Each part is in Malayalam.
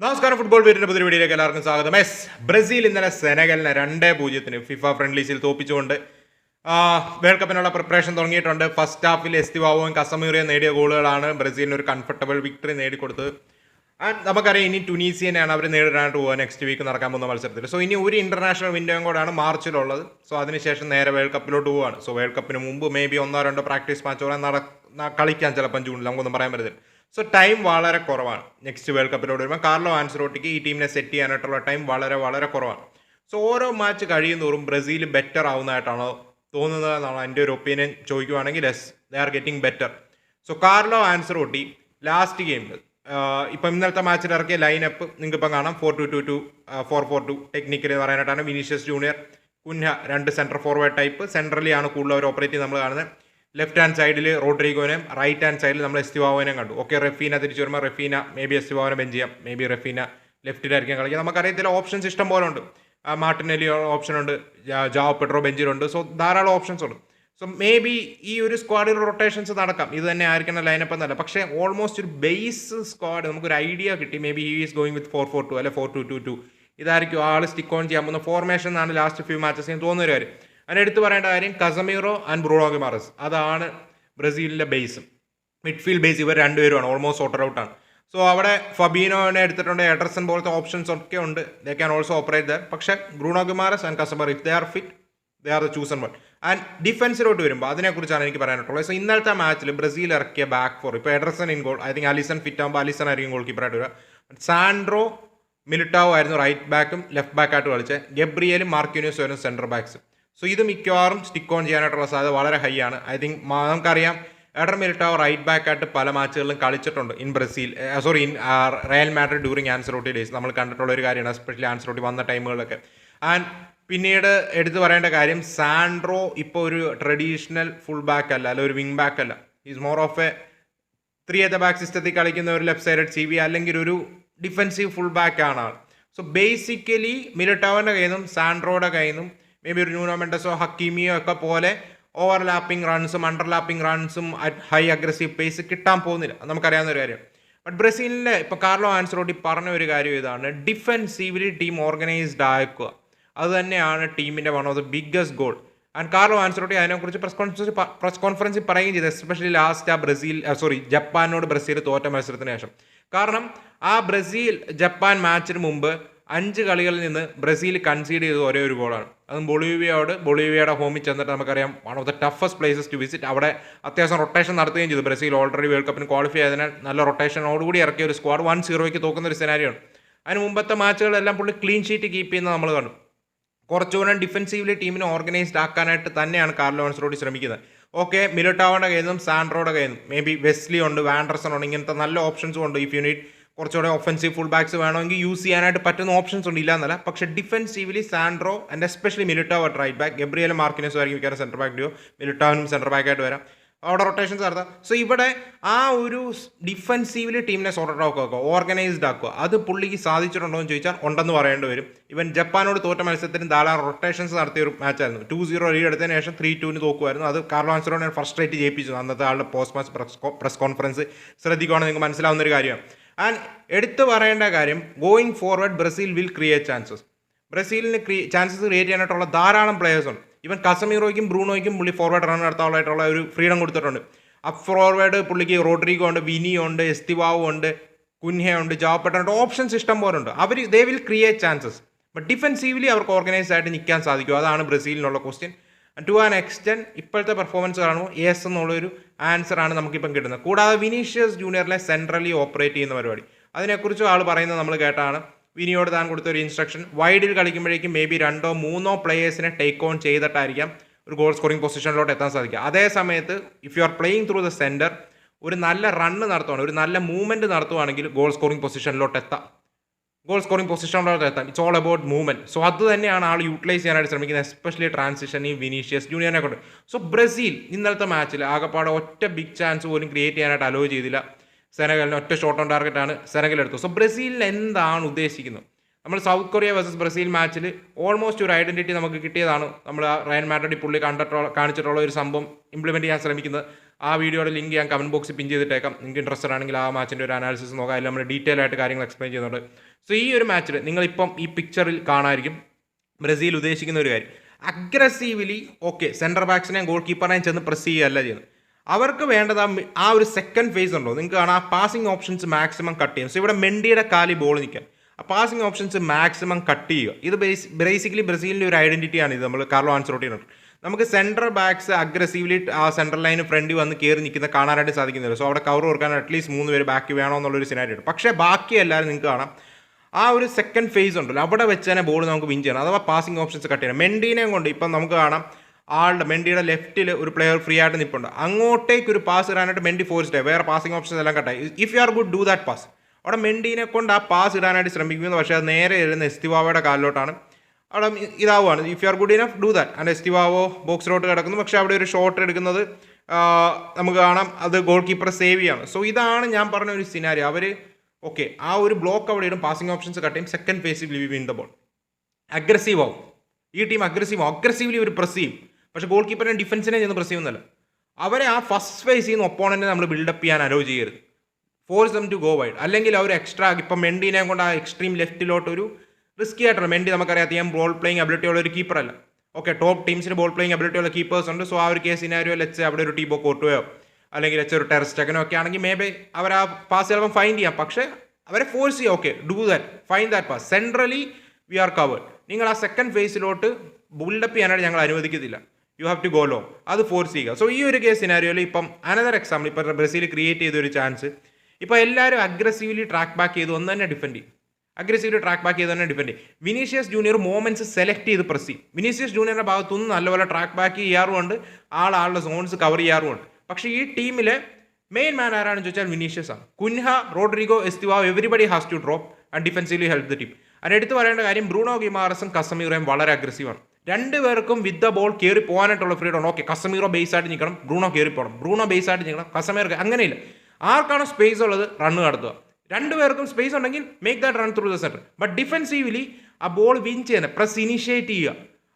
നമസ്കാരം. ഫുട്ബോൾ വീടിന്റെ പുതിയ വീഡിയോയിലേക്ക് എല്ലാവർക്കും സ്വാഗതം. എസ് ബ്രസീൽ ഇന്നലെ സെനഗലിനെ രണ്ട് പൂജ്യത്തിന് ഫിഫ ഫ്രണ്ട്ലീസിൽ തോപ്പിച്ചുകൊണ്ട് വേൾഡ് കപ്പിനുള്ള പ്രിപ്പറേഷൻ തുടങ്ങിയിട്ടുണ്ട്. ഫസ്റ്റ് ഹാഫിൽ എസ്തിവാവും കസമീറിയും നേടിയ ഗോളുകളാണ് ബ്രസീലിന് ഒരു കംഫർട്ടബിൾ വിക്ടറി നേടിക്കൊടുത്തത്. ആൻഡ് നമുക്കറിയാം ഇനി ടുനീസിയനെയാണ് അവർ നേരിടാനായിട്ട് പോകുക നെക്സ്റ്റ് വീക്ക് നടക്കാൻ പോകുന്ന മത്സരത്തിൽ. സോ ഇനി ഒരു ഇന്റർനാഷണൽ വിൻഡോയും കൂടെയാണ് മാർച്ചിലുള്ളത്. സോ അതിനുശേഷം നേരെ വേൾഡ് കപ്പിലോട്ട് പോവുകയാണ്. സോ വേൾഡ് കപ്പിന് മുമ്പ് മേ ബി ഒന്നോ രണ്ടോ പ്രാക്ടീസ് മാച്ചോളം നട കളിക്കാൻ ചിലപ്പം ജൂണിൽ. നമുക്കൊന്നും പറയാൻ പറ്റത്തില്ല. സോ ടൈം വളരെ കുറവാണ്. നെക്സ്റ്റ് വേൾഡ് കപ്പിലോട് വരുമ്പോൾ കാർലോ ആൻസറോട്ടിക്ക് ഈ ടീമിനെ സെറ്റ് ചെയ്യാനായിട്ടുള്ള ടൈം വളരെ വളരെ കുറവാണ്. സോ ഓരോ മാച്ച് കഴിയുന്നതോറും ബ്രസീൽ ബെറ്റർ ആവുന്നതായിട്ടാണോ തോന്നുന്നത് എന്നാണ് എന്റെ ഒരു opinion ചോദിക്കുവാണെങ്കിൽ yes they are getting better so Carlo Ancelotti last ഗെയിമിൽ ഇപ്പം ഇന്നലത്തെ മാച്ചിൽ ഇറക്കിയ ലൈനപ്പ് നിങ്ങൾക്ക് ഇപ്പം കാണാം four two two two four four two technical എന്ന് പറയാനായിട്ടാണ്. വിനീഷ്യസ് ജൂനിയർ കുൻഹ രണ്ട് സെൻട്രൽ ഫോർവേഡ് ടൈപ്പ് സെൻട്രലിയാണ് കൂടുതൽ അവർ ഓപ്പറേറ്റ് നമ്മൾ കാണുന്നത്. ലെഫ്റ്റ് ഹാൻഡ് സൈഡിൽ റോഡ്രിഗോനെയും റൈറ്റ് ഹാൻഡ് സൈഡിൽ നമ്മൾ എസ്റ്റിവാവിനെയും കണ്ടു. ഓക്കെ റെഫീന തിരിച്ചു വരുമ്പോൾ റെഫീന മേ ബി എസ്റ്റിവാവിനെ ബെഞ്ച് ചെയ്യാം മേ ബി റെഫീന ലെഫ്റ്റിലായിരിക്കും കളിക്കുക. നമുക്കറിയത്തില്ല ഓപ്ഷൻസ് ഇഷ്ടം പോലെ ഉണ്ട്. മാർട്ടിനെലി ജാ- ജാവോ പെട്രോ ബെഞ്ചിലുണ്ട് സോ ധാരാളം ഓപ്ഷൻസ് ഉണ്ട്. സോ മേ ബി ഈ ഒരു സ്ക്വാഡിൽ റൊട്ടേഷൻസ് നടക്കാം. ഇത് തന്നെ ആയിരിക്കണം ലൈനപ്പ് എന്നല്ല. പക്ഷേ ഓൾമോസ്റ്റ് ഒരു ബേസ് സ്ക്വാഡ് നമുക്കൊരു ഐഡിയ കിട്ടി. Maybe he is going with four four two അല്ലെ? ഫോർ ടു ടു ടു ഇതായിരിക്കും ആൾ സ്റ്റിക്ക് ഓൺ ചെയ്യാൻ പോകുന്ന ഫോർമേഷൻ എന്നാണ് ലാസ്റ്റ് ഫ്യൂ മാച്ചസ് തോന്നുന്ന ഒരു കാര്യം. അതിന് എടുത്ത് പറയേണ്ട കാര്യം കസമീറോ ആൻഡ് ബ്രൂണോ ഗിമാറസ് അതാണ് ബ്രസീലിന്റെ ബേസ് മിഡ്ഫീൽഡ് ബേസ് ഇവർ രണ്ടുപേരുമാണ്. ഓൾമോസ്റ്റ് ഓട്ടർ ഔട്ടാണ് സോ അവിടെ ഫബീനോനെ എടുത്തിട്ടുണ്ട്. എഡർസൺ പോലത്തെ ഓപ്ഷൻസ് ഒക്കെ ഉണ്ട്. They can also operate there പക്ഷെ Bruno Guimaraes and Casemiro if they are fit they are the chosen one and ഡിഫൻസിലോട്ട് വരുമ്പോൾ അതിനെക്കുറിച്ചാണ് എനിക്ക് പറയാനായിട്ടുള്ളത് സോ ഇന്നലത്തെ മാച്ചിൽ ബ്രസീൽ ഇറക്കിയ ബാക്ക് ഫോർ ഇപ്പോൾ Ederson in goal I think Alisson fit ആകുമ്പോൾ അലിസൺ ആയിരിക്കും ഗോൾ കീപ്പറായിട്ട് വരിക. സാൻഡ്രോ മിലിറ്റാവോ ആയിരുന്നു റൈറ്റ് ബാക്കും ലെഫ്റ്റ് ബാക്കായിട്ട് കളിച്ചത്. ഗബ്രിയലും മാർക്യൂനിയസും ആയിരുന്നു സെന്റർ ബാക്സ് സോ ഇത് മിക്കവാറും സ്റ്റിക്ക് ഓൺ ചെയ്യാനായിട്ടുള്ള സാധ്യത വളരെ ഹൈ ആണ്. ഐ തിങ്ക് നമുക്കറിയാം എഡർ മിലിറ്റാവോ റൈറ്റ് ബാക്ക് ആയിട്ട് പല മാച്ചുകളിലും കളിച്ചിട്ടുണ്ട് in Brazil sorry in Real Madrid during Ancelotti days നമ്മൾ കണ്ടിട്ടുള്ള ഒരു കാര്യമാണ് എസ്പെഷ്യലി ആൻസറോട്ടി വന്ന ടൈമുകളിലൊക്കെ ആൻഡ് പിന്നീട് എടുത്തു പറയേണ്ട കാര്യം സാൻഡ്രോ ഇപ്പോൾ ഒരു ട്രഡീഷണൽ ഫുൾ ബാക്ക് അല്ല അല്ല ഒരു വിങ് ബാക്ക് അല്ല. Is more of a three എത്ത ബാക്ക് സിസ്റ്റത്തിൽ കളിക്കുന്ന ഒരു ലെഫ്റ്റ് സൈഡ് സി വി അല്ലെങ്കിൽ ഒരു ഡിഫൻസീവ് ഫുൾ ബാക്ക് ആണ് ആൾ. സോ ബേസിക്കലി മിലിട്ടാവിന്റെ കയ്യിൽ നിന്നും സാൻഡ്രോയുടെ കയ്യിൽ നിന്നും മേ ബി ഒരു ന്യൂനോ മെൻഡസോ ഹക്കീമിയോ ഒക്കെ പോലെ ഓവർലാപ്പിംഗ് റൺസും അണ്ടർലാപ്പിംഗ് റൺസും അറ്റ് ഹൈ അഗ്രസീവ് പേസ് കിട്ടാൻ പോകുന്നില്ല. നമുക്കറിയാവുന്ന ഒരു കാര്യം. ബട്ട് ബ്രസീലിന്റെ ഇപ്പോൾ കാർലോ ആൻസറോട്ടി പറഞ്ഞ ഒരു കാര്യം ഇതാണ്. ഡിഫെൻസീവ്ലി ടീം ഓർഗനൈസ്ഡ് ആക്കുക. അത് തന്നെയാണ് ടീമിന്റെ one of the biggest goal and Carlo Ancelotti അതിനെക്കുറിച്ച് പ്രസ് കോൺഫറൻസ് പ്രസ് കോൺഫറൻസിൽ പറയുകയും ചെയ്തു. എസ്പെഷ്യലി ലാസ്റ്റ് ആ ബ്രസീൽ സോറി ജപ്പാനോട് ബ്രസീൽ തോറ്റ മത്സരത്തിന് ശേഷം. കാരണം ആ ബ്രസീൽ ജപ്പാൻ മാച്ചിന് മുമ്പ് അഞ്ച് കളികളിൽ നിന്ന് ബ്രസീൽ കൺസീഡ് ചെയ്തത് ഒരേ ഒരു ഗോളാണ് അതും ബൊളീവിയയോട് ബൊളീവിയയുടെ ഹോമിൽ ചെന്നിട്ട് നമുക്കറിയാം one of the toughest places to visit അവിടെ അത്യാവശ്യം റൊട്ടേഷൻ നടത്തുകയും ചെയ്തു ബ്രസീൽ. ഓൾറെഡി വേൾഡ് കപ്പിന് ക്വാളിഫൈ ആയതിനാൽ നല്ല റൊട്ടേഷനോടുകൂടി ഇറക്കിയ ഒരു സ്ക്വാഡ് വൺ സീറോയ്ക്ക് തോക്കുന്ന ഒരു സെനാരിയാണ് അതിന് മുമ്പത്തെ മാച്ചുകളെല്ലാം പുള്ളി ക്ലീൻ ഷീറ്റ് കീപ്പ് ചെയ്യുന്നത് നമ്മൾ കണ്ടു. കുറച്ചുകൂടെ ഡിഫൻസീവ്ലി ടീമിനെ ഓർഗനൈസ്ഡ് ആക്കാനായിട്ട് തന്നെയാണ് കാർലോ ആൻസറോട്ടി ശ്രമിക്കുന്നത്. ഓക്കെ മിലോട്ടാവോടെ കയ്യിൽ നിന്നും സാൻഡ്രോയുടെ കയ്യിൽ നിന്നും. മേ ബി വെസ്ലി ഉണ്ട് വാൻഡർസൺ ഉണ്ട് ഇങ്ങനത്തെ നല്ല ഓപ്ഷൻസും ഉണ്ട് ഇഫ് യൂണിറ്റ് കുറച്ചുകൂടെ ഒഫൻസീവ് ഫുൾ ബാക്സ് വേണമെങ്കിൽ യൂസ് ചെയ്യാനായിട്ട് പറ്റുന്ന ഓപ്ഷൻസ് ഉണ്ട് ഇല്ല എന്നല്ല. പക്ഷേ defensively Sandro and especially Militao right back Gabriel മാർക്കിനെസും ആയിരിക്കും മിക്കവാറും സെന്റർ ബാക്ക് ഡിയോ മിലിറ്റാവിനും സെന്റർ ബാക്കായിട്ട് വരാം. അവിടെ റൊട്ടേഷൻസ് നടത്താം. സോ ഇവിടെ ആ ഒരു ഡിഫൻസീവ്ലി ടീമിനെ സോർട്ട് ആക്കുക ഓർഗനൈസ്ഡ് ആക്കുക അത് പുള്ളിക്ക് സാധിച്ചിട്ടുണ്ടോ എന്ന് ചോദിച്ചാൽ ഉണ്ടെന്ന് പറയേണ്ടി വരും. ഇവൻ ജപ്പാനോട് തോറ്റ മത്സരത്തിന് ധാരാളം റൊട്ടേഷൻസ് നടത്തിയ ഒരു മാച്ചായിരുന്നു ടു സീറോ ലീഡ് എടുത്തതിന് ശേഷം ത്രീ ടുവിന് തോക്കുമായിരുന്നു. അത് കാർലോ ആൻസറോനെ റേറ്റ് ജയിപ്പിച്ചു അന്നത്തെ ആളുടെ പോസ്റ്റ് മാച്ച് പ്രസ് കോൺഫറൻസ് ശ്രദ്ധിക്കുകയാണെങ്കിൽ നിങ്ങൾക്ക് മനസ്സിലാവുന്ന ഒരു കാര്യമാണ്. ആൻഡ് എടുത്തു പറയേണ്ട കാര്യം going forward Brazil will create chances ബ്രസീലിന് create chances create ചെയ്യാനായിട്ടുള്ള ധാരാളം പ്ലേയേഴ്സ് ഉണ്ട്. ഇവൻ കസമീറോയ്ക്കും ബ്രൂണോയ്ക്കും പുള്ളി ഫോർവേഡ് റൺ നടത്താനായിട്ടുള്ള ഒരു ഫ്രീഡം കൊടുത്തിട്ടുണ്ട്. അപ്പ് ഫോർവേഡ് പുള്ളിക്ക് റോഡ്രിഗോ ഉണ്ട് വിനിയോ ഉണ്ട് എസ്തിവാവു ഉണ്ട് കുൻഹയുണ്ട് ഉണ്ട് ജാവപ്പെട്ട ഓപ്ഷൻസ് ഇഷ്ടം പോലെ ഉണ്ട്. അവർ they will create chances but defensively അവർക്ക് ഓർഗനൈസ് ആയിട്ട് നിൽക്കാൻ സാധിക്കും. അതാണ് ബ്രസീലിനുള്ള ക്വസ്റ്റ്യൻ ടു ആൻ എക്സ്റ്റെന്റ് ഇപ്പോഴത്തെ പെർഫോമൻസ് കാണുമ്പോൾ യെസ് എന്നുള്ളൊരു ആൻസർ ആണ് നമുക്കിപ്പം കിട്ടുന്നത്. കൂടാതെ വിനീഷ്യസ് ജൂനിയറിലെ സെൻട്രലി ഓപ്പറേറ്റ് ചെയ്യുന്ന പരിപാടി. അതിനെക്കുറിച്ചും ആൾ പറയുന്നത് നമ്മൾ കേട്ടാണ്. വിനിയോട് താൻ കൊടുത്ത ഒരു ഇൻസ്ട്രക്ഷൻ വൈഡിൽ കളിക്കുമ്പോഴേക്കും മേ ബി രണ്ടോ മൂന്നോ പ്ലേയേഴ്സിനെ ടേക്ക് ഓൺ ചെയ്തിട്ടായിരിക്കാം ഒരു ഗോൾ സ്കോറിംഗ് പൊസിഷനിലോട്ട് എത്താൻ സാധിക്കുക. അതേ സമയത്ത് if you are playing through the centre ഒരു നല്ല റണ്ണ് നടത്തുവാണ് ഒരു നല്ല മൂവ്മെന്റ് നടത്തുവാണെങ്കിൽ ഗോൾ സ്കോറിംഗ് പൊസിഷനിലോട്ട് എത്താം. ഗോൾ സ്കോറിംഗ് പൊസിഷനിലോട്ട് എത്താം. It's all about movement so അത് തന്നെയാണ് ആൾ യൂട്ടിലൈസ് ചെയ്യാനായിട്ട് ശ്രമിക്കുന്നത് എസ്പെഷ്യലി ട്രാൻസിഷൻ ഈ വിനീഷ്യസ് ജൂനിയറിനെ കൊണ്ട്. സോ ബ്രസീൽ ഇന്നലത്തെ മാച്ചിൽ ആകെപ്പാടെ ഒറ്റ ബിഗ് ചാൻസ് പോലും ക്രിയേറ്റ് ചെയ്യാനായിട്ട് അലോ ചെയ്തില്ല. സെനഗലിന് ഒറ്റ ഷോട്ട് ഓൺ ടാർഗറ്റ് ആണ് സെനഗൽ എടുത്തത്. സോ ബ്രസീലിൽ എന്താണ് ഉദ്ദേശിക്കുന്നത്? നമ്മൾ സൗത്ത് കൊറിയ വേഴ്സസ് ബ്രസീൽ മാച്ചിൽ ഓൾമോസ്റ്റ് ഒരു ഐഡന്റിറ്റി നമുക്ക് കിട്ടിയതാണ്. നമ്മൾ റയൻ മാറ്റഡി പുള്ളി കണ്ടിട്ടുള്ള കാണിച്ചിട്ടുള്ള ഒരു സംഭവം ഇംപ്ലിമെന്റ് ചെയ്യാൻ ശ്രമിക്കുന്നത്. ആ വീഡിയോയുടെ ലിങ്ക് ഞാൻ കമന്റ് ബോക്സിൽ പിൻ ചെയ്തിട്ടേക്കാം. നിങ്ങൾക്ക് ഇൻട്രസ്റ്റഡ് ആണെങ്കിൽ ആ മാച്ചിന്റെ ഒരു അനാലിസിസ് നോക്കാം. അതിൽ നമ്മൾ ഡീറ്റെയിൽ ആയിട്ട് കാര്യങ്ങൾ എക്സ്പ്ലെയിൻ ചെയ്യുന്നുണ്ട്. സോ ഈ ഒരു മാച്ചിൽ നിങ്ങളിപ്പം ഈ പിക്ചറിൽ കാണാമായിരിക്കും ബ്രസീൽ ഉദ്ദേശിക്കുന്ന ഒരു കാര്യം. അഗ്രസീവ്ലി ഓക്കെ സെന്റർ ബാക്സിനെയും ഗോൾ കീപ്പറിനെയും ചെന്ന് പ്രസ് ചെയ്യുകയല്ല ചെയ്യുന്നത്. അവർക്ക് വേണ്ടത് ആ ഒരു സെക്കൻഡ് ഫേസ് ഉണ്ടോ? നിങ്ങൾക്ക് കാണാം ആ പാസിംഗ് ഓപ്ഷൻസ് മാക്സിമം കട്ട് ചെയ്യും. സോ ഇവിടെ മെൻഡിയുടെ കാലി ബോൾ നിൽക്കാൻ ആ പാസിംഗ് ഓപ്ഷൻസ് മാക്സിമം കട്ട് ചെയ്യുക. ഇത് ബേസ് ബേസിക്കലി ബ്രസീലിന്റെ ഒരു ഐഡന്റിറ്റിയാണ് ഇത്. നമ്മൾ കാർലോ ആൻസറോട്ടിനുണ്ട് നമുക്ക് സെൻട്രൽ ബാക്സ് അഗ്രസീവ്ലി ആ സെൻട്രൽ ലൈന് ഫ്രണ്ടിൽ വന്ന് കയറി നിൽക്കുന്ന കാണാനായിട്ട് സാധിക്കുന്നില്ല. സോ അവിടെ കവർ കൊടുക്കാൻ അറ്റ്ലീസ്റ്റ് മൂന്ന് പേര് ബാക്കി വേണമെന്നുള്ളൊരു സിനാരി ഉണ്ട്. പക്ഷേ ബാക്കി എല്ലാവരും നിങ്ങൾക്ക് കാണാം. ആ ഒരു സെക്കൻഡ് ഫേസ് ഉണ്ടല്ലോ. അവിടെ വെച്ച് തന്നെ ബോൾ നമുക്ക് വിൻ ചെയ്യണം. അഥവാ പാസിംഗ് ഓപ്ഷൻസ് കട്ട് ചെയ്യണം. മെൻഡീനെയും കൊണ്ട് ഇപ്പം നമുക്ക് കാണാം. ആളുടെ മെൻഡിയുടെ ലെഫ്റ്റിൽ ഒരു പ്ലെയർ ഫ്രീ ആയിട്ട് നിൽപ്പുണ്ട് അങ്ങോട്ടേക്ക് ഒരു പാസ് ഇടാനായിട്ട് മെൻഡി ഫോഴ്സ്ഡ് വേറെ പാസിംഗ് ഓപ്ഷൻസ് എല്ലാം കട്ടായി if you are good do that pass അവിടെ മെൻഡീനെ കൊണ്ട് ആ പാസ് ഇടാനായിട്ട് ശ്രമിക്കുന്നു പക്ഷേ അത് നേരെ എഴുതുന്ന എസ്തിവാവയുടെ കാലിലോട്ടാണ്. അവിടെ ഇതാവുകയാണ് if you are good enough do that and Estevao ബോക്സിലോട്ട് കിടക്കുന്നു. പക്ഷേ അവിടെ ഒരു ഷോട്ട് എടുക്കുന്നത് നമുക്ക് കാണാം. അത് ഗോൾ കീപ്പർ സേവ് ചെയ്യാണ്. സോ ഇതാണ് ഞാൻ പറഞ്ഞ ഒരു സിനാരി അവർ ഓക്കെ ആ ഒരു ബ്ലോക്ക് അവിടെ ഇടും. പാസിംഗ് ഓപ്ഷൻസ് കട്ടയും സെക്കൻഡ് ഫേസിൽ live win the ball aggressive ആവും. ഈ ടീം അഗ്രസീവ് ആവും. അഗ്രസീവ്ലി ഒരു പ്രസ് ചെയ്യും. പക്ഷേ ഗോൾ കീപ്പറിനെ ഡിഫൻസിനെ ചെന്ന് പ്രസ് ചെയ്യുന്നല്ല അവരെ ആ ഫസ്റ്റ് ഫേസ് ചെയ്യുന്ന ഒപ്പോണന്റിനെ നമ്മൾ ബിൽഡപ്പ് ചെയ്യാൻ അലോ ചെയ്യരുത്. Force them to go wide അല്ലെങ്കിൽ അവർ എക്സ്ട്രാ ഇപ്പം മെൻഡിനെ കൊണ്ട് ആ എക്സ്ട്രീം ലെഫ്റ്റിലോട്ട് ഒരു റിസ്കി ആയിട്ടുള്ള മെൻഡി നമുക്കറിയാം അധികം ബോൾ പ്ലേയിങ് അബിലിറ്റി ഉള്ള ഒരു കീപ്പർ അല്ല. ഓക്കെ ടോപ്പ് ടീംസിന് ബോൾ പ്ലേയിങ് അബിലിറ്റി ഉള്ള കീപ്പേഴ്സ് ഉണ്ട്. സോ ആ ഒരു കേസ് സിനാരിയോ ലെച്ച് അവിടെ ഒരു ടീബോ കോട്ടുകയോ അല്ലെങ്കിൽ ലെച്ച് ഒരു ടെറസ്റ്റക്കനോ ഒക്കെ ആണെങ്കിൽ മേ ബി അവർ ആ പാസ് ചിലപ്പം ഫൈൻഡ് ചെയ്യാം. പക്ഷേ അവരെ ഫോഴ്സ് ചെയ്യാം. Okay do that fine that pass centrally we are covered നിങ്ങൾ ആ സെക്കൻഡ് ഫേസിലോട്ട് ബിൽഡപ്പ് ചെയ്യാനായിട്ട് ഞങ്ങൾ അനുവദിക്കത്തില്ല. You have to go low അത് ഫോഴ്സ് ചെയ്യുക. സോ ഈ ഒരു കേസ് സിനാരിയോയിൽ ഇപ്പം അനദർ എക്സാമ്പിൾ ഇപ്പം ബ്രസീൽ ക്രിയേറ്റ് ചെയ്ത ഒരു ചാൻസ് ഇപ്പോൾ എല്ലാവരും അഗ്രസീവ്ലി ട്രാക്ക് ബാക്ക് ചെയ്ത് ഒന്ന് തന്നെ ഡിഫെൻഡ് ചെയ്യും. അഗ്രസീവ്ലി ട്രാക്ക് ബാക്ക് ചെയ്ത് തന്നെ ഡിഫെൻഡ് ചെയ്യും. വിനീഷ്യസ് ജൂനിയർ മൂവ്മെന്റ്സ് സെലക്ട് ചെയ്ത് പ്രസ് ചെയ്യും. വിനീഷ്യസ് ജൂനിയറിന്റെ ഭാഗത്തുനിന്ന് നല്ലപോലെ ട്രാക്ക് ബാക്ക് ചെയ്യാറുമുണ്ട്. ആൾ സോൺസ് കവർ ചെയ്യാറുമുണ്ട്. പക്ഷേ ഈ ടീമിലെ മെയിൻ മാൻ ആരാണെന്ന് ചോദിച്ചാൽ വിനീഷ്യസ് ആണ്. Cunha Rodrigo Estevao everybody has to drop and defensively help the team അതിന് എടുത്തു പറയേണ്ട കാര്യം ബ്രൂണോ ഗിമാറസും കസമീറയും വളരെ അഗ്രസീവാണ് രണ്ടുപേർക്കും വിത്ത് ദ ബോൾ കയറി പോകാനായിട്ടുള്ള ഫ്രീഡം ഓക്കെ കസമീറോ ബേസ് ആയിട്ട് നിൽക്കണം. ബ്രൂണോ കയറി പോകണം. ബ്രൂണോ ബേസ് ആയിട്ട് നിൽക്കണം. കസമീർക്ക് അങ്ങനെയില്ല. ആർക്കാണ് സ്പേസ് ഉള്ളത്? റണ്ണ് നടത്തുക. രണ്ടുപേർക്കും സ്പേസ് ഉണ്ടെങ്കിൽ make that run through the centre but defensively ആ ബോൾ വിൻ ചെയ്യുന്ന പ്രസ് ഇനിഷ്യേറ്റ് ചെയ്യുക.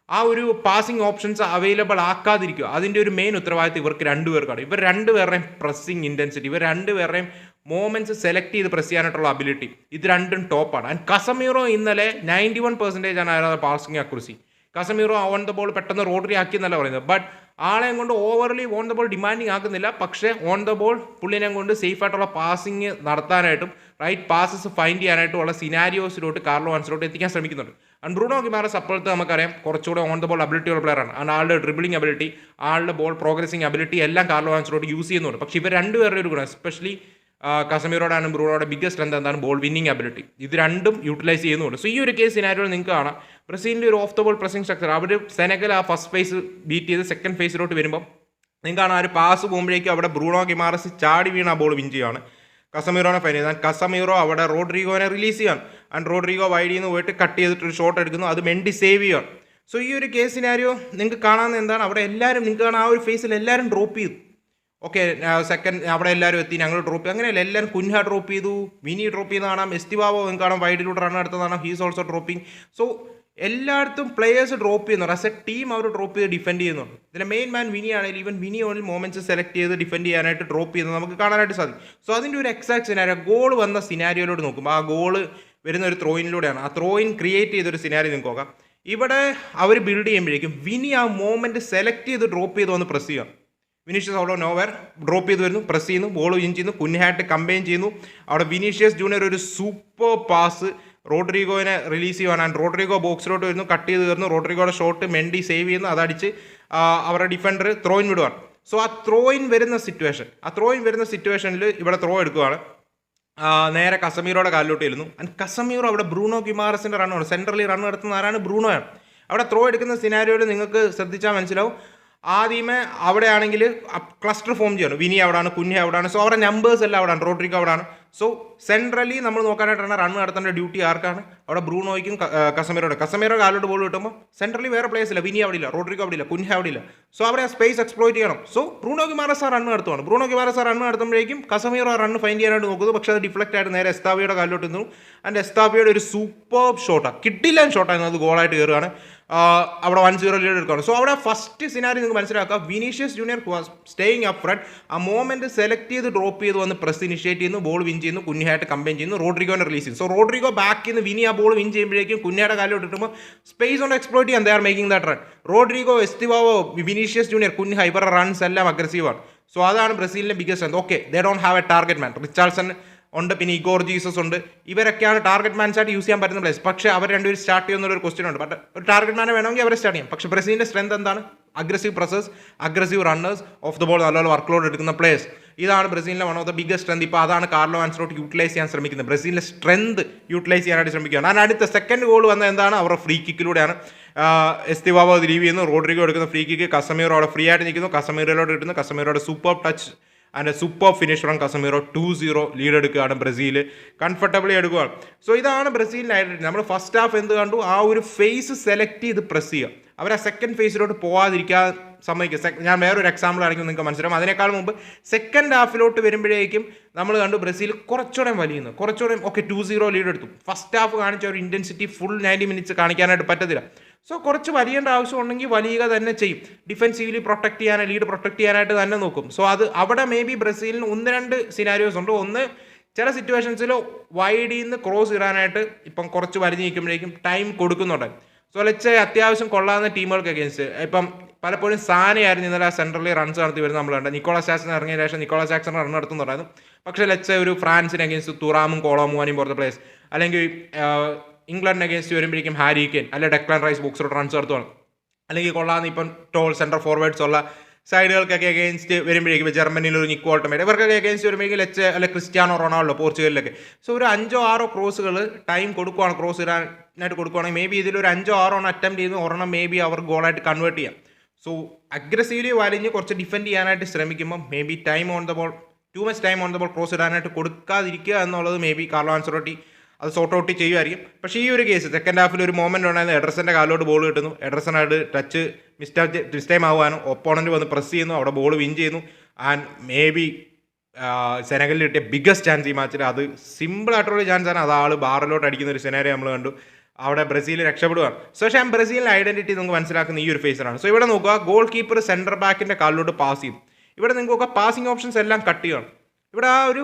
ആ ഒരു പാസിംഗ് ഓപ്ഷൻസ് അവൈലബിൾ ആക്കാതിരിക്കുക. അതിന്റെ ഒരു മെയിൻ ഉത്തരവാദിത്തം ഇവർക്ക് രണ്ടുപേർക്കാണ്. ഇവർ രണ്ടുപേരുടെയും പ്രസ്സിംഗ് ഇന്റൻസിറ്റി ഇവർ രണ്ടുപേരുടെയും മോമെന്റ്സ് സെലക്ട് ചെയ്ത് പ്രസ് ചെയ്യാനായിട്ടുള്ള അബിലിറ്റി ഇത് രണ്ടും ടോപ്പാണ് ആൻഡ് കസമീറോ ഇന്നലെ നയന്റി വൺ പെർസെന്റേജ് ആണ് അയാളുടെ passing accuracy Casemiro on the ball പെട്ടെന്ന് റോഡറി ആക്കി എന്നല്ല പറയുന്നത്. ബട്ട് ആളെയും കൊണ്ട് overly on the ball demanding ആക്കുന്നില്ല. പക്ഷേ ഓൺ ദ ബോൾ പുള്ളിനെ കൊണ്ട് സേഫ് ആയിട്ടുള്ള പാസിങ് നടത്താനായിട്ടും റൈറ്റ് പാസസ് ഫൈൻഡ് ചെയ്യാനായിട്ടും ഉള്ള സിനാരിയോസിലോട്ട് കാർലോ ആൻസിലോട്ട് എത്തിക്കാൻ ശ്രമിക്കുന്നുണ്ട്. ആൻഡ് ബ്രൂണോ ഗിമാറസ് അപ്പോഴത്തെ നമുക്കറിയാം. കുറച്ചുകൂടെ ഓൺ ദ ബോൾ അബിലിറ്റി ഉള്ള പ്ലെയറാണ് ആൻഡ് ആളുടെ ഡ്രിബിളിംഗ് അബിലിറ്റി ആളുടെ ബോൾ പ്രോഗ്രസിംഗ് അബിലിറ്റി എല്ലാം കാർലോ ആൻസിലോട്ട് യൂസ് ചെയ്യുന്നുണ്ട്. പക്ഷേ ഇവർ രണ്ടുപേരുടെ ഒരു ഗുണം എസ്പെഷ്യലി കസമീറോടാണ് ബ്രൂണോയുടെ ബിഗ്ഗസ്റ്റ് സ്ട്രെങ്ത് എന്താണ്? ബോൾ വിന്നിങ് അബിലിറ്റി ഇത് രണ്ടും യൂട്ടിലൈസ് ചെയ്യുന്നുണ്ട്. സോ ഈ ഒരു കേസ് സിനാരിയോ നിങ്ങൾക്ക് കാണാം. ബ്രസീലിന്റെ ഒരു off the ball pressing structure our Senegal ആ ഫസ്റ്റ് ഫേസ് ബീറ്റ് ചെയ്ത് സെക്കൻഡ് ഫേസിലോട്ട് വരുമ്പോൾ നിങ്ങൾക്ക് കാണാം ആ ഒരു പാസ് പോകുമ്പോഴേക്കും അവിടെ ബ്രൂണോ കിമാറസ് ചാടി വീണ ആ ബോൾ വിൻ ചെയ്യുകയാണ് കസമീറോനെ ഫൈൻ ചെയ്താൽ കസമീറോ അവിടെ റോഡ്രിഗോനെ റിലീസ് ചെയ്യാണ് ആൻഡ് റോഡ്രിഗോ വൈഡിൽ നിന്ന് പോയിട്ട് കട്ട് ചെയ്തിട്ട് ഒരു ഷോട്ട് എടുക്കുന്നു. അത് മെൻഡി സേവ് ചെയ്യുകയാണ് സോ ഈ ഒരു കേസ് സിനാരിയോ നിങ്ങൾക്ക് കാണാവുന്ന എന്താണ്? അവിടെ എല്ലാവരും നിങ്ങൾക്ക് കാണാൻ ആ ഒരു ഫേസിൽ എല്ലാവരും ഡ്രോപ്പ് ചെയ്തു. ഓക്കെ സെക്കൻഡ് അവിടെ എല്ലാവരും എത്തി ഞങ്ങൾ ഡ്രോപ്പ് അങ്ങനെയല്ല എല്ലാവരും കുൻഹ ഡ്രോപ്പ് ചെയ്തു മിനി ഡ്രോപ്പ് ചെയ്ത് കാണാം. എസ്റ്റിവാവോ നിങ്ങൾക്ക് കാണാം വൈഡിലൂടെ റൺ അടുത്തത് കാണാം. ഹീസ് ഓൾസോ ഡ്രോപ്പിംഗ് സോ എല്ലായിടത്തും പ്ലേയേഴ്സ് ഡ്രോപ്പ് ചെയ്യുന്നുണ്ട് ആസ് എ ടീം അവർ ഡ്രോപ്പ് ചെയ്ത് ഡിഫെൻഡ് ചെയ്യുന്നുണ്ട് ഇതിലെ മെയിൻ മാൻ വിനി ആണെങ്കിൽ ഈവൻ വിനി ഓണിൽ മോമെന്റ്സ് സെലക്ട് ചെയ്ത് ഡിഫെൻഡ് ചെയ്യാനായിട്ട് ഡ്രോപ്പ് ചെയ്യുന്നത് നമുക്ക് കാണാനായിട്ട് സാധിക്കും. സോ അതിന്റെ ഒരു എക്സാക്ട് സിനാരിയോ ഗോൾ വന്ന സിനാരിയോയിലോട്ട് നോക്കുമ്പോൾ ആ ഗോൾ വരുന്ന ഒരു ത്രോയിനിലൂടെയാണ് ആ ത്രോയിൻ ക്രിയേറ്റ് ചെയ്തൊരു സിനാരി നിങ്ങൾക്ക് നോക്കാം. ഇവിടെ അവർ ബിൽഡ് ചെയ്യുമ്പോഴേക്കും വിനി ആ മോമെന്റ് സെലക്ട് ചെയ്ത് ഡ്രോപ്പ് ചെയ്ത് വന്ന് പ്രസ് ചെയ്യുക. Vinicius out of nowhere drop ചെയ്ത് വരുന്നു പ്രസ് ചെയ്യുന്നു ബോൾ വിൻ ചെയ്യുന്നു കുഞ്ഞാട്ട് കമ്പയിൻ ചെയ്യുന്നു. അവിടെ വിനീഷ്യസ് ജൂനിയർ ഒരു സൂപ്പർ പാസ് റോഡ്രിഗോനെ റിലീസ് ചെയ്യുവാനാണ് റോഡ്രിഗോ ബോക്സിലോട്ട് വരുന്നു കട്ട് ചെയ്ത് തീർന്നു. റോഡ്രിഗോയുടെ ഷോട്ട് മെൻഡി സേവ് ചെയ്യുന്നു അതടിച്ച് അവരുടെ ഡിഫൻഡർ ത്രോയിൻ വിടുവാണ് സോ ആ ത്രോയിൻ വരുന്ന സിറ്റുവേഷൻ ആ ത്രോയിൻ വരുന്ന സിറ്റുവേഷനിൽ ഇവിടെ ത്രോ എടുക്കുവാണ്. നേരെ കസമീറോടെ കാലിലോട്ട് ചെല്ലുന്നു. ആൻഡ് കസമീറോ അവിടെ ബ്രൂണോ ഗിമാറസിന്റെ റണ്ണാണ് സെൻട്രലി റൺ നടത്തുന്ന ആരാണ്? ബ്രൂണോയാണ്. അവിടെ ത്രോ എടുക്കുന്ന സിനാരിയോയിൽ നിങ്ങൾക്ക് ശ്രദ്ധിച്ചാൽ മനസ്സിലാവും. ആദ്യമേ അവിടെയാണെങ്കിൽ ക്ലസ്റ്റർ ഫോം ചെയ്യണം വിനി അവിടെയാണ് കുഞ്ഞി അവിടെയാണ് സോ അവരുടെ നമ്പേഴ്സ് എല്ലാം അവിടെയാണ് റോഡ്രിഗോ അവിടെയാണ്. സോ സെൻട്രലി നമ്മൾ നോക്കാനായിട്ടാണ് റൺ നടത്തേണ്ട ഡ്യൂട്ടി ആർക്കാണ്? അവിടെ ബ്രൂണോയ്ക്കും കസമേരോടെ കസമേരോ കാലോട്ട് ബോൾ കിട്ടുമ്പോൾ സെൻട്രലി വേറെ പ്ലേസ് ഇല്ല. വിനി അവിടെ ഇല്ല. റോഡ്രിഗോ അവിടെ ഇല്ല. കുൻഹ അവിടെ ഇല്ല. സോ അവരെ സ്പേസ് എക്സ്പ്ലോയിറ്റ് ചെയ്യണം. സോ ബ്രൂണോ ആ റൺ നടത്തുവാണ്. ബ്രൂണോ ആ റൺ നടത്തുമ്പോഴേക്കും കസമീറോ ആ റൺ ഫൈൻഡ് ചെയ്യാനായിട്ട് നോക്കുന്നു. പക്ഷേ അത് ഡിഫ്ലക്റ്റ് ആയിട്ട് നേരെ എസ്താവിയുടെ കാലിലോട്ട് നിന്നു. ആൻഡ് എസ്താവിയുടെ ഒരു സൂപ്പർ ഷോട്ടാണ് കിട്ടില്ല ഷോട്ടായിരുന്നു അത് ഗോളായിട്ട് കയറുകയാണ് ആ, അവിടെ വൺ സീറോ ലീഡ് എടുക്കുകയാണ്. സോ അവിടെ ഫസ്റ്റ് സിനാരി നിങ്ങൾക്ക് മനസ്സിലാക്കുക Vinicius Junior staying up front ആ മോമെന്റ് സെലക്ട് ചെയ്ത് ഡ്രോപ്പ് ചെയ്ത് വന്ന് പ്രസ് ഇനിഷ്യേറ്റ് ചെയ്യുന്നു. ബോൾ വിൻ ചെയ്യുന്നു കുഞ്ഞിയായിട്ട് കമ്പയിൻ ചെയ്യുന്നു റോഡ്രിഗോനെ റിലീസ് ചെയ്യുന്നു. സോ റോഡ്രിഗോ ബാക്കിൽ നിന്ന് വിനി ആ ബോൾ വിൻ ചെയ്യുമ്പോഴേക്കും കുഞ്ഞിയുടെ കാലം ഇട്ടിട്ടുമ്പോൾ സ്പേസ് കൊണ്ട് എക്സ്പ്ലോയിറ്റ് ചെയ്യാൻ they are making that run Rodrigo Estevao Vinicius Junior Cunha ഹൈബർ runs എല്ലാം അഗ്രസീവാണ് സോ അതാണ് ബ്രസീലിന്റെ biggest okay they don't have a target man Richarlison ഉണ്ട് പിന്നെ ഇഗോർ ജീസസ് ഉണ്ട്. ഇവരൊക്കെയാണ് ടാർഗറ്റ് മാൻസ് ആയിട്ട് യൂസ് ചെയ്യാൻ പറ്റുന്ന പ്ലേസ് പക്ഷേ അവർ രണ്ടുപേരും സ്റ്റാർട്ട് ചെയ്യുന്ന ഒരു ക്വസ്റ്റ്യൻ ഉണ്ട്. ബട്ട് ഒരു ടാർഗറ്റ് മാനെ വേണമെങ്കിൽ അവരെ സ്റ്റാർട്ട് ചെയ്യാം. പക്ഷേ ബ്രസീലിന്റെ സ്ട്രെങ്ത് എന്താണ്? Aggressive presses aggressive runners off the ball നല്ല വർക്ക് ലോഡ് എടുക്കുന്ന പ്ലേയേഴ്സ് ഇതാണ് ബ്രസീലിലെ one of the biggest strength ഇപ്പോൾ അതാണ് കാർലോ ആൻസറോട്ട് യൂട്ടിലൈസ് ചെയ്യാൻ ശ്രമിക്കുന്നത്. ബ്രസീലിന്റെ സ്ട്രെങ്ത് യൂട്ടിലൈസ് ചെയ്യാനായിട്ട് ശ്രമിക്കുകയാണ്. ഞാൻ അടുത്ത സെക്കൻഡ് ഗോൾ വന്ന എന്താണ്? അവരുടെ ഫ്രീ കിക്കിലൂടെയാണ് എസ്തിവാബോ ലീവ് ചെയ്യുന്നു. റോഡ്രിഗോ എടുക്കുന്ന ഫ്രീ കിക്ക് കസമീറോ അവിടെ ഫ്രീ ആയിട്ട് നിൽക്കുന്നു. കസമീറോട് കിട്ടുന്നു. കസമീറോയുടെ super touch and super finish from Casemiro two zero lead എടുക്കുകയാണ് ബ്രസീൽ കംഫർട്ടബിളി എടുക്കുകയാണ്. സോ ഇതാണ് ബ്രസീലിന്റെ ഐഡന്റി നമ്മൾ ഫസ്റ്റ് ഹാഫ് എന്ത് കണ്ടു? ആ ഒരു ഫേസ് സെലക്ട് ചെയ്ത് പ്രസ് ചെയ്യുക. അവർ ആ സെക്കൻഡ് ഫേസിലോട്ട് പോകാതിരിക്കാൻ സമ്മതിക്കുക Sec- ഞാൻ വേറൊരു എക്സാമ്പിൾ ആണെങ്കിൽ നിങ്ങൾക്ക് മനസ്സിലാവും. അതിനേക്കാൾ മുമ്പ് സെക്കൻഡ് ഹാഫിലോട്ട് വരുമ്പോഴേക്കും നമ്മൾ കണ്ടു ബ്രസീൽ കുറച്ചുകൂടെ വലിയുന്നു. കുറച്ചുകൂടെ ഓക്കെ ടു സീറോ ലീഡ് എടുത്തു. ഫസ്റ്റ് ഹാഫ് കാണിച്ച ഒരു ഇന്റൻസിറ്റി ഫുൾ നയന്റി മിനിറ്റ്സ് കാണിക്കാനായിട്ട് പറ്റത്തില്ല. സോ കുറച്ച് വലിയേണ്ട ആവശ്യം ഉണ്ടെങ്കിൽ വലിയുക തന്നെ ചെയ്യും. ഡിഫെൻസീവ്ലി പ്രൊട്ടക്ട് ചെയ്യാൻ ലീഡ് പ്രൊട്ടക്ട് ചെയ്യാനായിട്ട് തന്നെ നോക്കും. സോ അത് അവിടെ മേ ബി ബ്രസീലിന് ഒന്ന് രണ്ട് സിനാരിയോസ് ഉണ്ട്. ഒന്ന് ചില സിറ്റുവേഷൻസിൽ വൈഡിൽ നിന്ന് ക്രോസ് ഇടാനായിട്ട് ഇപ്പം കുറച്ച് വലിഞ്ഞ് നിൽക്കുമ്പോഴേക്കും ടൈം കൊടുക്കുന്നുണ്ട്. സോ ലെച്ച അത്യാവശ്യം കൊള്ളാവുന്ന ടീമുകൾക്ക് അഗേൻസ്റ്റ് ഇപ്പം പലപ്പോഴും സാനയായിരുന്നു ഇന്നലെ സെൻട്രലി റൺസ് നടത്തി വരുന്നത് നമ്മൾ കണ്ടത്. നിക്കോളാസ് ജാക്സൺ ഇറങ്ങിയ ശേഷം നിക്കോളാസ് ജാക്സൺ റൺ നടത്തുന്നുണ്ടായിരുന്നു പക്ഷേ ലെച്ച് ഒരു ഫ്രാൻസിന് അഗേൻസ്റ്റ് തുറാമും കോളോമുവാനും പോലത്തെ പ്ലേസ് അല്ലെങ്കിൽ ഇംഗ്ലണ്ടിന് അഗേൻസ്റ്റ് വരുമ്പോഴേക്കും ഹാരി കെൻ അല്ലെ ഡെക്ലാൻ റൈസ് ബോക്സറോട് റൺസ് നടത്തുവാണ്. അല്ലെങ്കിൽ കൊള്ളാന്ന് ഇപ്പം ടോൾ സെൻട്രൽ ഫോർവേഡ്സ് ഉള്ള സൈഡുകൾക്കൊക്കെ അഗേൻസ്റ്റ് വരുമ്പോഴേക്കും ഇപ്പോൾ ജർമ്മനിയിൽ ഒരു നിക്കോ ഓട്ടോമേറ്റ് ഇവർക്കൊക്കെ അഗേൻസ്റ്റ് വരുമ്പോഴേക്കും ലെച്ച് അല്ലെ ക്രിസ്ത്യാനോ റൊണാൾഡോ പോർച്ചുഗലിലൊക്കെ. സോ ഒരു അഞ്ചോ ആറോ ക്രോസുകൾ ടൈം കൊടുക്കുവാണ് ക്രോസ് ഇടാനായിട്ട് കൊടുക്കുവാണെങ്കിൽ മേ ബി ഇതിലൊരു അഞ്ചോ ആറോ എണ്ണം അറ്റംപ്റ്റ് ചെയ്ത് ഒരെണ്ണം മേ ബി അവർ ഗോളായിട്ട് കൺവേർട്ട് ചെയ്യാം. സോ അഗ്രസീവ്ലി വലിഞ്ഞ് കുറച്ച് ഡിഫെൻഡ് ചെയ്യാനായിട്ട് ശ്രമിക്കുമ്പോൾ maybe time on the ball too much time on the ball cross ഇടാനായിട്ട് കൊടുക്കാതിരിക്കുക എന്നുള്ളത് മേ ബി കാർലോ ആൻസറോട്ടി അത് സോർട്ട് ഔട്ട് ചെയ്യുമായിരിക്കും. പക്ഷേ ഈ ഒരു കേസ് സെക്കൻഡ് ഹാഫിൽ ഒരു മൊമെന്റ് ഉണ്ടായിരുന്നു. എഡ്രസന്റെ കാലോട്ട് ബോൾ കിട്ടുന്നു. എഡ്രസനായിട്ട് ടച്ച് മിസ്റ്റേക്ക് മിസ്റ്റേം ആവാനും ഒപ്പോണന്റ് വന്ന് പ്രസ് ചെയ്യുന്നു. അവിടെ ബോൾ വിൻ ചെയ്യുന്നു. ആൻഡ് മേ ബി സെനഗലിൽ കിട്ടിയ ബിഗ്ഗസ്റ്റ് ചാൻസ് ഈ മാച്ചിൽ അത് സിമ്പിൾ ആയിട്ടുള്ള ചാൻസ് ആണ്. അത് ആൾ ബാറിലോട്ട് അടിക്കുന്ന ഒരു സെനാരി നമ്മൾ കണ്ടു. അവിടെ ബ്രസീൽ രക്ഷപ്പെടുകയാണ് സോ പക്ഷേ ബ്രസീലിന്റെ ഐഡന്റിറ്റി നമുക്ക് മനസ്സിലാക്കുന്ന ഈ ഒരു ഫേസറാണ് സോ ഇവിടെ നോക്കുക ഗോൾ കീപ്പർ സെന്റർ ബാക്കിന്റെ കാലിലോട്ട് പാസ് ചെയ്യും ഇവിടെ നിങ്ങൾക്ക് പാസിംഗ് ഓപ്ഷൻസ് എല്ലാം കട്ട് ചെയ്യണം ഇവിടെ ആ ഒരു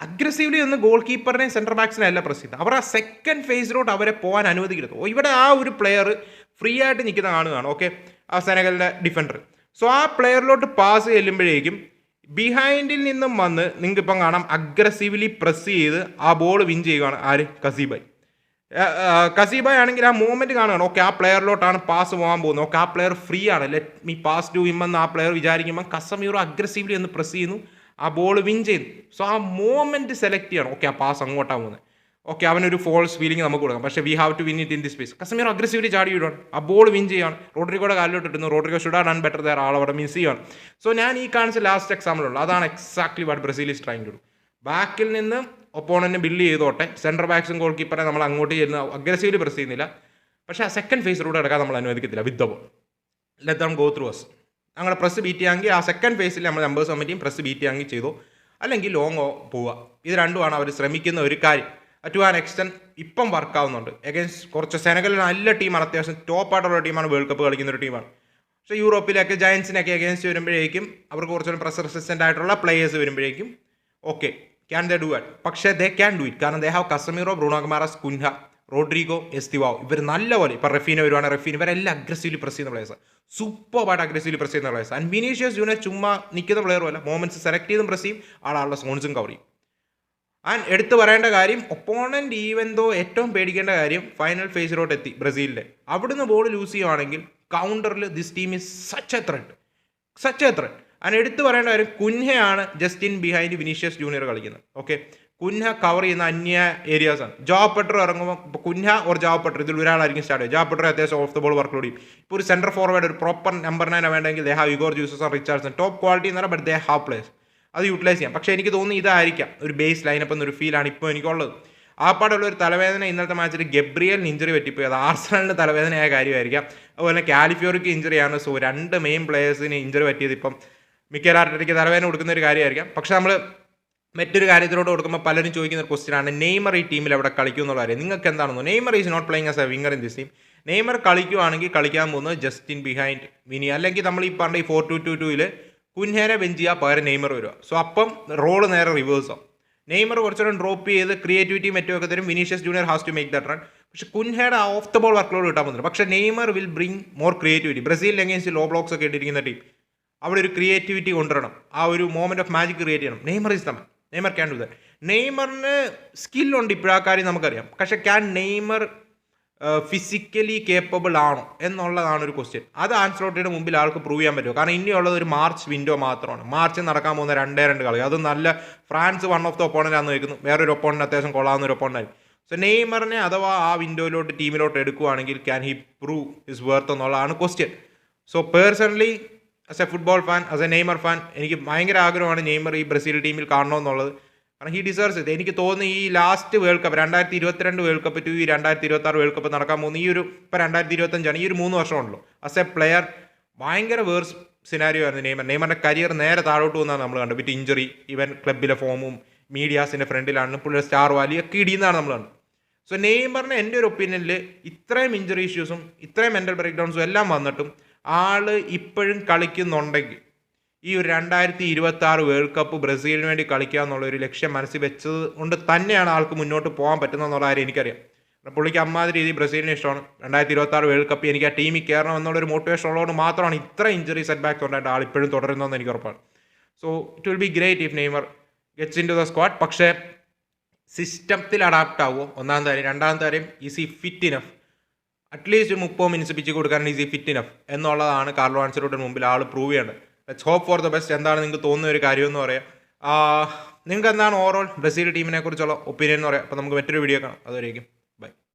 അഗ്രസീവ്ലി ഒന്ന് ഗോൾ കീപ്പറിനെ സെന്റർ ബാക്സിനെ അല്ല പ്രസ് ചെയ്യുന്നത് അവർ ആ സെക്കൻഡ് ഫേസിലോട്ട് അവരെ പോകാൻ അനുവദിക്കരുത്. ഓ ഇവിടെ ആ ഒരു പ്ലെയർ ഫ്രീ ആയിട്ട് നിൽക്കുന്ന കാണുകയാണ് ഓക്കെ ആ സെനഗലിന്റെ ഡിഫൻഡർ സോ ആ പ്ലെയറിലോട്ട് പാസ് ചെല്ലുമ്പോഴേക്കും ബിഹൈൻഡിൽ നിന്നും വന്ന് നിങ്ങൾക്കിപ്പം കാണാം അഗ്രസീവ്ലി പ്രസ് ചെയ്ത് ആ ബോൾ വിൻ ചെയ്യുകയാണ് ആര്? കസീബായി. ആണെങ്കിൽ ആ മൂവ്മെന്റ് കാണുകയാണ്. ഓക്കെ ആ പ്ലെയറിലോട്ടാണ് പാസ് പോകാൻ പോകുന്നത്. ഓക്കെ ആ പ്ലെയർ ഫ്രീ ആണ്. ലെറ്റ് മീ പാസ് ടു എന്ന് ആ പ്ലെയർ വിചാരിക്കുമ്പോൾ കസമീറോ അഗ്രസീവ്ലി ഒന്ന് പ്രസ് ചെയ്യുന്നു. ആ ബോൾ വിൻ ചെയ്യുന്നു. സോ ആ മൂവ്മെന്റ് സെലക്ട് ചെയ്യണം. ഓക്കെ ആ പാസ് അങ്ങോട്ടാണ് പോകുന്നത്. ഓക്കെ അവനൊരു ഫോൾസ് ഫീലിംഗ് നമുക്ക് കൊടുക്കാം. പക്ഷേ we have to win it in this space Casemiro aggressively ചാടി വിടുവാണ്. ആ ബോൾ വിൻ ചെയ്യാണ് റോഡ്രിഗോയുടെ കാലിലോട്ട് ഇട്ടുന്നു Rodrygo should done better there all miss ചെയ്യാണ് സോ ഞാൻ ഈ കാണിച്ച ലാസ്റ്റ് എക്സാമ്പിൾ ഉള്ളൂ. അതാണ് exactly what Brazil is trying to ബാക്കിൽ നിന്ന് ഒപ്പോണന്റ് ബില്ല് ചെയ്തോട്ടെ. സെൻട്രൽ ബാക്സും ഗോൾ കീപ്പറെ നമ്മൾ അങ്ങോട്ട് ചെയ്യുന്ന അഗ്രസീവ്ലി പ്രസ് ചെയ്യുന്നില്ല. പക്ഷേ ആ സെക്കൻഡ് ഫേസ് റൂട്ട് എടുക്കാൻ നമ്മൾ അനുവദിക്കത്തില്ല with the ball let them go through us ഞങ്ങളുടെ പ്രസ് ബീറ്റ് ചെയ്യാമെങ്കിൽ ആ സെക്കൻഡ് ഫേസിൽ നമ്മൾ നമ്പേഴ്സ് കമ്മിറ്റിയും പ്രസ് ബീറ്റ് ചെയ്യാമെങ്കിൽ ചെയ്തു. അല്ലെങ്കിൽ ലോങ്ങോ പോവുക. ഇത് രണ്ടുമാണ് അവർ ശ്രമിക്കുന്ന ഒരു കാര്യം. ടു ആൻ എക്സ്റ്റെന്റ് ഇപ്പം വർക്ക് ആവുന്നുണ്ട്. എഗൻസ്റ്റ് കുറച്ച് സെനഗൽ നല്ല ടീമാണ് അത്യാവശ്യം ടോപ്പ് ആയിട്ടുള്ള ടീമാണ് വേൾഡ് കപ്പ് കളിക്കുന്ന ഒരു ടീമാണ് പക്ഷേ യൂറോപ്പിലൊക്കെ ജയൻസിനൊക്കെ എഗൻസ്റ്റ് വരുമ്പോഴേക്കും അവർക്ക് കുറച്ചുകൂടി പ്രസ് റെസിസ്റ്റന്റ് ആയിട്ടുള്ള പ്ലേയേഴ്സ് വരുമ്പോഴേക്കും okay can they do it പക്ഷേ ദേ ക്യാൻ ഡു ഇറ്റ് കാരണം they have Casemiro Bruno Guimaraes Cunha Rodrygo Estevao ഇവർ നല്ലപോലെ ഇപ്പം റഫീന വരുവാണ്. റഫീൻ ഇവരെല്ലാം അഗ്രസീവ്ലി പ്രസ് ചെയ്യുന്ന പ്ലേയേഴ്സ് സൂപ്പറായിട്ട് അഗ്രസീവ്ലി പ്രസ് ചെയ്യുന്ന പ്ലേയേഴ്സ് ആൻഡ് വിനീഷ്യസ് ജൂനിയർ ചുമ്മാ നിൽക്കുന്ന പ്ലെയറും അല്ല. മോമെന്റ്സ് സെലക്ട് ചെയ്തും പ്രസ് ചെയ്യും. ആളാളുടെ സോൺസും കവർ ചെയ്യും. ആൻഡ് എടുത്തു പറയേണ്ട കാര്യം ഒപ്പോണന്റ് ഈവൻ ദോ ഏറ്റവും പേടിക്കേണ്ട കാര്യം ഫൈനൽ ഫേസിലോട്ട് എത്തി ബ്രസീലിന്റെ അവിടുന്ന് ബോൾ ലൂസ് ചെയ്യുവാണെങ്കിൽ കൗണ്ടറിൽ this team is such a threat such a threat and എടുത്തു പറയേണ്ട കാര്യം കുൻഹയാണ് just in behind Vinicius junior കളിക്കുന്നത്. ഓക്കെ കുൻഹ കവർ ചെയ്യുന്ന അന്യ ഏരിയാസ് ആണ്. ജോബ് പെട്ടർ ഇറങ്ങുമ്പോൾ കുൻഹ ഓർ ജോബ് പെട്ടർ ഇതിൽ ഒരാളായിരിക്കും സ്റ്റാർട്ട് ചെയ്യുക. ജോബ് പെട്ടർ അത്യാവശ്യം ഓഫ് ദ ബോൾ വർക്ക് ചെയ്യും. ഇപ്പോൾ ഒരു സെന്റർ ഫോർവേഡ് ഒരു പ്രോപ്പർ നമ്പർ നയൻ വേണ്ടെങ്കിൽ they have Igor Jesus Richardson top quality എന്ന് പറഞ്ഞാൽ ബട്ട് ദേ ഹാവ് പ്ലേസ് അത് യൂട്ടിലൈസ് ചെയ്യാം. പക്ഷേ എനിക്ക് തോന്നുന്നു ഇതായിരിക്കാം. ഒരു ബേസ് ലൈനപ്പ് എന്നൊരു ഫീലാണ് ഇപ്പോൾ എനിക്കുള്ളത്. ആ പാടുള്ള ഒരു തലവേദന ഇന്നത്തെ മാച്ചിൽ ഗബ്രിയലിന് ഇഞ്ചറി പറ്റിപ്പോയി. അത് ആർസണലിന് തലവേദനയായ കാര്യമായിരിക്കാം. അതുപോലെ കാലിഫ്യോറിക്ക് ഇഞ്ചറിയാണ് സോ രണ്ട് മെയിൻ പ്ലേയേഴ്സിന് ഇഞ്ചറി പറ്റിയത് ഇപ്പം മിക്കൽ ആർട്ടയ്ക്ക് തലവേദന കൊടുക്കുന്ന ഒരു കാര്യമായിരിക്കാം. പക്ഷെ നമ്മൾ മറ്റൊരു കാര്യത്തിലോട്ട് കൊടുക്കുമ്പോൾ പലരും ചോദിക്കുന്ന ഒരു ക്വസ്റ്റ്യൻ ആണ് നെയ്മർ ഈ ടീമിൽ എവിടെ കളിക്കും എന്നുള്ള കാര്യം. നിങ്ങൾക്ക് എന്താണെന്നോ Neymar is not playing as a winger in this team Neymar കളിക്കുവാണെങ്കിൽ കളിക്കാൻ പോകുന്നത് ജസ്റ്റിൻ ബിഹൈൻഡ് മിനി അല്ലെങ്കിൽ നമ്മൾ ഈ പറഞ്ഞ ഈ ഫോർ ടു ടു ടൂവിൽ കുഞ്ഞേനെ ചെയ്യുക പകരം നെയ്മർ വരിക. സോ അപ്പം റോൾ നേരെ റിവേഴ്സോ നെയ്മർ കുറച്ചുകൂടെ ഡ്രോപ്പ് ചെയ്ത് ക്രിയേറ്റിവിറ്റി മറ്റുമൊക്കെ തരും. Vinicius junior has to make that run പക്ഷെ കുൻഹയുടെ ഓഫ് ദ ബോൾ വർക്ക്ലോഡ് കിട്ടാൻ പോകുന്നുണ്ട് പക്ഷേ Neymar will bring more creativity ബ്രസീലിൽ എങ്ങനെ ലോ ബ്ലോക്സ് ഒക്കെ ഇട്ടിരിക്കുന്ന ടീം അവിടെ ഒരു ക്രിയേറ്റിവിറ്റി കൊണ്ടുവരണം. ആ ഒരു മോമെന്റ് ഓഫ് മാജിക് ക്രിയേറ്റ് ചെയ്യണം. Neymar is the man Neymar can do that നെയ്മറിന് സ്കില്ലുണ്ട് ഇപ്പോഴാ. കാര്യം നമുക്കറിയാം. പക്ഷെ ക്യാൻ നെയ്മർ ഫിസിക്കലി കേപ്പബിൾ ആണോ എന്നുള്ളതാണ് ഒരു ക്വസ്റ്റ്യൻ അത് ആൻസർ ഔട്ടിയുടെ മുമ്പിൽ ആൾക്ക് പ്രൂവ് ചെയ്യാൻ പറ്റുമോ? കാരണം ഇനിയുള്ളത് ഒരു മാർച്ച് വിൻഡോ മാത്രമാണ്. മാർച്ച് നടക്കാൻ പോകുന്ന രണ്ടേ രണ്ട് കളി. അത് നല്ല France one of the opponent ആണെന്ന് വയ്ക്കുന്നു വേറൊരു ഒപ്പോണന്റ് അത്യാവശ്യം കൊള്ളാവുന്ന ഒരു ഒപ്പോണന്റായി സോ നെയ്മറിനെ അഥവാ ആ വിൻഡോയിലോട്ട് ടീമിലോട്ട് എടുക്കുകയാണെങ്കിൽ can he prove his worth എന്നുള്ളതാണ് question so personally as a football fan as a Neymar fan എനിക്ക് ഭയങ്കര ആഗ്രഹമാണ് നെയ്മർ ഈ ബ്രസീൽ ടീമിൽ കാണണമെന്നുള്ളത് കാരണം ഹി ഡിസേർവ്സ് ഇത് എനിക്ക് തോന്നുന്നു ഈ ലാസ്റ്റ് വേൾഡ് കപ്പ് രണ്ടായിരത്തി ഇരുപത്തിരണ്ട് വേൾഡ് കപ്പ് ടു ഈ രണ്ടായിരത്തി ഇരുപത്തി ആറ് വേൾഡ് കപ്പ് നടക്കാൻ പോകുന്ന ഈ ഒരു ഇപ്പം രണ്ടായിരത്തി ഇരുപത്തഞ്ചാണ് ഈ ഒരു മൂന്ന് വർഷമുണ്ടല്ലോ ആസ് എ പ്ലെയർ ഭയങ്കര വേഴ്സ് സിനാരിയോ ആയിരുന്നു നെയ്മർ. നെയ്മറിന്റെ കരിയർ നേരെ താഴോട്ട് വന്നാണ് നമ്മൾ കണ്ടത്. വിറ്റ് ഇഞ്ചറി ഇവൻ ക്ലബിലെ ഫോമും മീഡിയാസിന്റെ ഫ്രണ്ടിലാണ് പുള്ളിയുടെ സ്റ്റാർ വാലി ഒക്കെ ഇടിയുന്നതാണ് നമ്മൾ കണ്ടത്. സോ നെയ്മറിന് എന്റെ ഒരു ഒപ്പീനിയനിൽ ഇത്രയും ഇഞ്ചറി ഇഷ്യൂസും ഇത്രയും മെന്റൽ ബ്രേക്ക് ഡൗൺസും എല്ലാം വന്നിട്ടും ആൾ ഇപ്പോഴും കളിക്കുന്നുണ്ടെങ്കിൽ ഈ ഒരു രണ്ടായിരത്തി ഇരുപത്തി ആറ് വേൾഡ് കപ്പ് ബ്രസീലിന് വേണ്ടി കളിക്കുക എന്നുള്ള ഒരു ലക്ഷ്യം മനസ്സിൽ വെച്ചത് കൊണ്ട് തന്നെയാണ് ആൾക്ക് മുന്നോട്ട് പോകാൻ പറ്റുന്നത് എന്നുള്ള കാര്യം എനിക്കറിയാം. പുള്ളിക്ക് അമ്മാതിരി രീതി ബ്രസീലിന് ഇഷ്ടമാണ്. രണ്ടായിരത്തി ഇരുപത്തി ആറ് വേൾഡ് കപ്പ് എനിക്ക് ആ ടീമിൽ കയറണം എന്നുള്ളൊരു മോട്ടിവേഷൻ ഉള്ളതുകൊണ്ട് മാത്രമാണ് ഇത്ര ഇഞ്ചറി സെറ്റ് ബാക്ക് ഉണ്ടായിട്ട് ആൾ ഇപ്പോഴും തുടരുന്നതെന്ന് എനിക്ക് ഉറപ്പാണ്. So it will be great if Neymar gets into the squad പക്ഷേ സിസ്റ്റത്തിൽ അഡാപ്റ്റ് ആവുമോ? ഒന്നാമത്തെ കാര്യം. രണ്ടാമത്തെ കാര്യം ഈസ് ഈ ഫിറ്റ് ഇനഫ് അറ്റ്ലീസ്റ്റ് മുപ്പത് മിനിറ്റ്സ് പിച്ച് കൊടുക്കാൻ ഈസി ഫിറ്റ് ഇനഫ് എന്നുള്ളതാണ് കാർലോ ആൻസറോട്ടിന് മുമ്പിൽ ആൾ പ്രൂവ് ചെയ്യേണ്ടത്. Let's hope for the best എന്താണ് നിങ്ങൾക്ക് തോന്നുന്ന ഒരു കാര്യം എന്ന് പറയാം. നിങ്ങൾക്ക് എന്താണ് ഓവറോൾ ബ്രസീൽ ടീമിനെ കുറിച്ചുള്ള ഒപ്പീനിയൻ എന്ന് പറയാം. അപ്പോൾ നമുക്ക് മറ്റൊരു വീഡിയോ കാണാം. അതുവരേക്കും.